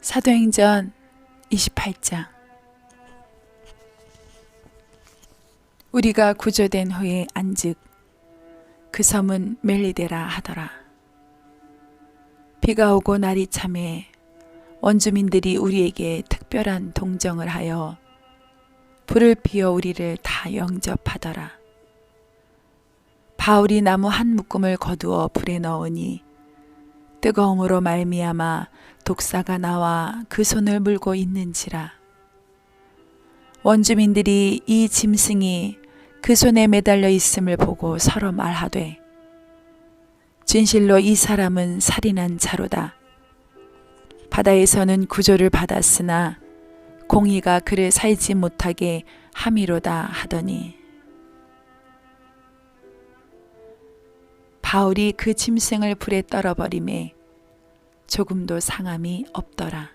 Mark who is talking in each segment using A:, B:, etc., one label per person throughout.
A: 사도행전 28장 우리가 구조된 후에 안즉 그 섬은 멜리데라 하더라. 비가 오고 날이 참해 원주민들이 우리에게 특별한 동정을 하여 불을 피워 우리를 다 영접하더라. 바울이 나무 한 묶음을 거두어 불에 넣으니 뜨거움으로 말미암아 독사가 나와 그 손을 물고 있는지라. 원주민들이 이 짐승이 그 손에 매달려 있음을 보고 서로 말하되 진실로 이 사람은 살인한 자로다. 바다에서는 구조를 받았으나 공의가 그를 살지 못하게 함이로다 하더니 바울이 그 짐승을 불에 떨어버림에 조금도 상함이 없더라.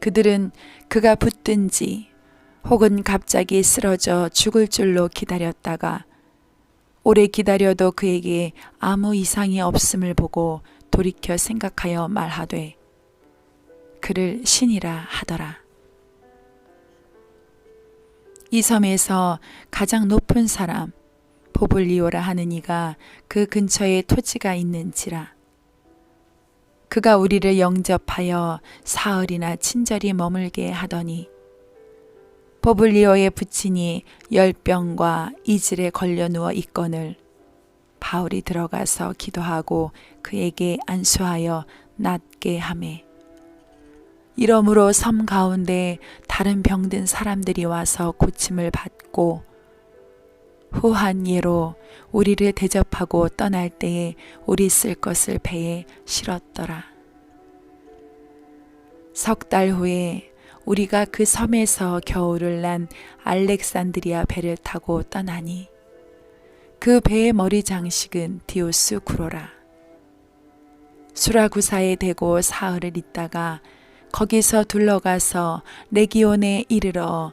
A: 그들은 그가 붙든지 혹은 갑자기 쓰러져 죽을 줄로 기다렸다가 오래 기다려도 그에게 아무 이상이 없음을 보고 돌이켜 생각하여 말하되 그를 신이라 하더라. 이 섬에서 가장 높은 사람 보블리오라 하는 이가 그 근처에 토지가 있는지라. 그가 우리를 영접하여 사흘이나 친절히 머물게 하더니 보블리오의 부친이 열병과 이질에 걸려 누워 있거늘 바울이 들어가서 기도하고 그에게 안수하여 낫게 하매. 이러므로 섬 가운데 다른 병든 사람들이 와서 고침을 받고 후한 예로 우리를 대접하고 떠날 때에 우리 쓸 것을 배에 실었더라. 석 달 후에 우리가 그 섬에서 겨울을 난 알렉산드리아 배를 타고 떠나니 그 배의 머리 장식은 디오스 구로라. 수라구사에 대고 사흘을 있다가 거기서 둘러가서 레기온에 이르러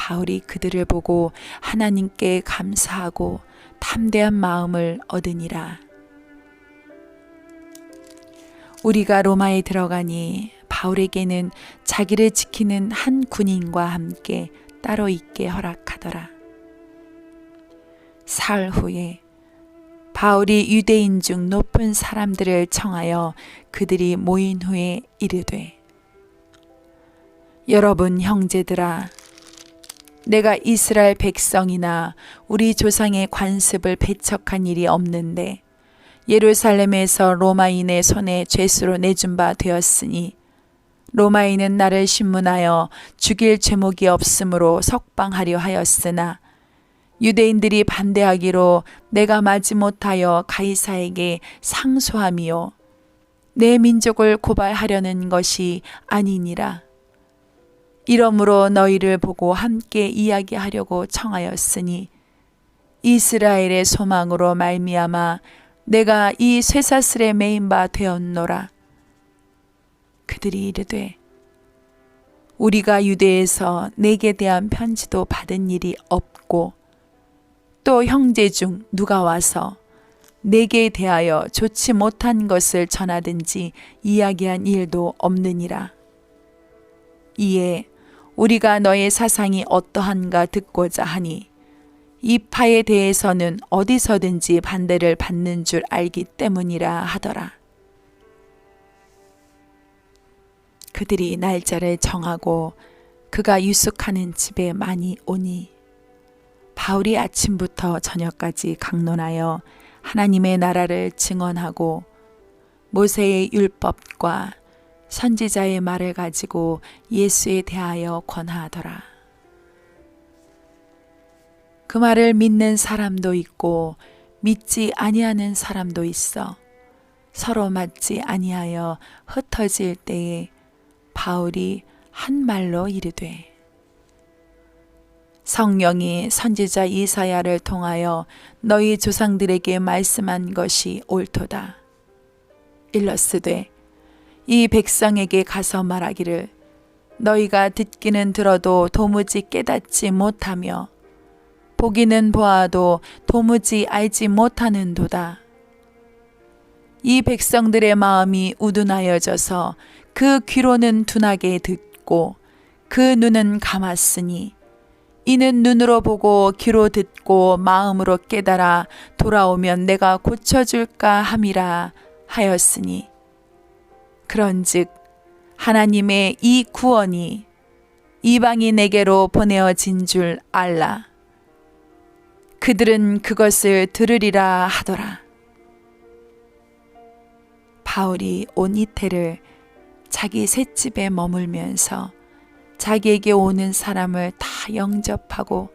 A: 바울이 그들을 보고 하나님께 감사하고 탐대한 마음을 얻으니라. 우리가 로마에 들어가니 바울에게는 자기를 지키는 한 군인과 함께 따로 있게 허락하더라. 사흘 후에 바울이 유대인 중 높은 사람들을 청하여 그들이 모인 후에 이르되 여러분 형제들아 내가 이스라엘 백성이나 우리 조상의 관습을 배척한 일이 없는데 예루살렘에서 로마인의 손에 죄수로 내준 바 되었으니 로마인은 나를 신문하여 죽일 죄목이 없으므로 석방하려 하였으나 유대인들이 반대하기로 내가 마지못하여 가이사에게 상소함이요 내 민족을 고발하려는 것이 아니니라. 이러므로 너희를 보고 함께 이야기하려고 청하였으니 이스라엘의 소망으로 말미암아 내가 이 쇠사슬에 매인 바 되었노라. 그들이 이르되 우리가 유대에서 내게 대한 편지도 받은 일이 없고 또 형제 중 누가 와서 내게 대하여 좋지 못한 것을 전하든지 이야기한 일도 없느니라. 이에 우리가 너의 사상이 어떠한가 듣고자 하니 이 파에 대해서는 어디서든지 반대를 받는 줄 알기 때문이라 하더라. 그들이 날짜를 정하고 그가 유숙하는 집에 많이 오니 바울이 아침부터 저녁까지 강론하여 하나님의 나라를 증언하고 모세의 율법과 선지자의 말을 가지고 예수에 대하여 권하더라. 그 말을 믿는 사람도 있고 믿지 아니하는 사람도 있어 서로 맞지 아니하여 흩어질 때에 바울이 한 말로 이르되 성령이 선지자 이사야를 통하여 너희 조상들에게 말씀한 것이 옳도다. 일러스되 이 백성에게 가서 말하기를 너희가 듣기는 들어도 도무지 깨닫지 못하며 보기는 보아도 도무지 알지 못하는도다. 이 백성들의 마음이 우둔하여져서 그 귀로는 둔하게 듣고 그 눈은 감았으니 이는 눈으로 보고 귀로 듣고 마음으로 깨달아 돌아오면 내가 고쳐줄까 함이라 하였으니 그런즉 하나님의 이 구원이 이방인에게로 보내어진 줄 알라. 그들은 그것을 들으리라 하더라. 바울이 온 이태를 자기 셋집에 머물면서 자기에게 오는 사람을 다 영접하고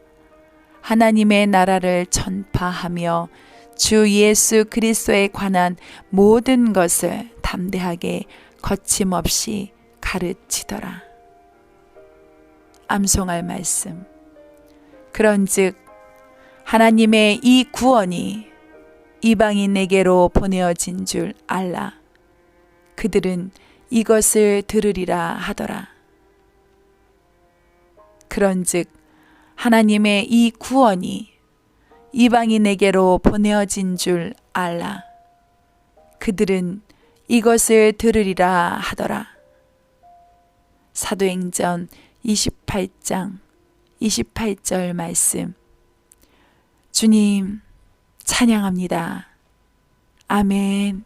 A: 하나님의 나라를 전파하며 주 예수 그리스도에 관한 모든 것을 담대하게 거침없이 가르치더라. 암송할 말씀. 그런즉 하나님의 이 구원이 이방인에게로 보내어진 줄 알라. 그들은 이것을 들으리라 하더라. 그런즉 하나님의 이 구원이 이방인에게로 보내어진 줄 알라. 그들은 이것을 들으리라 하더라. 사도행전 28장 28절 말씀. 주님, 찬양합니다. 아멘.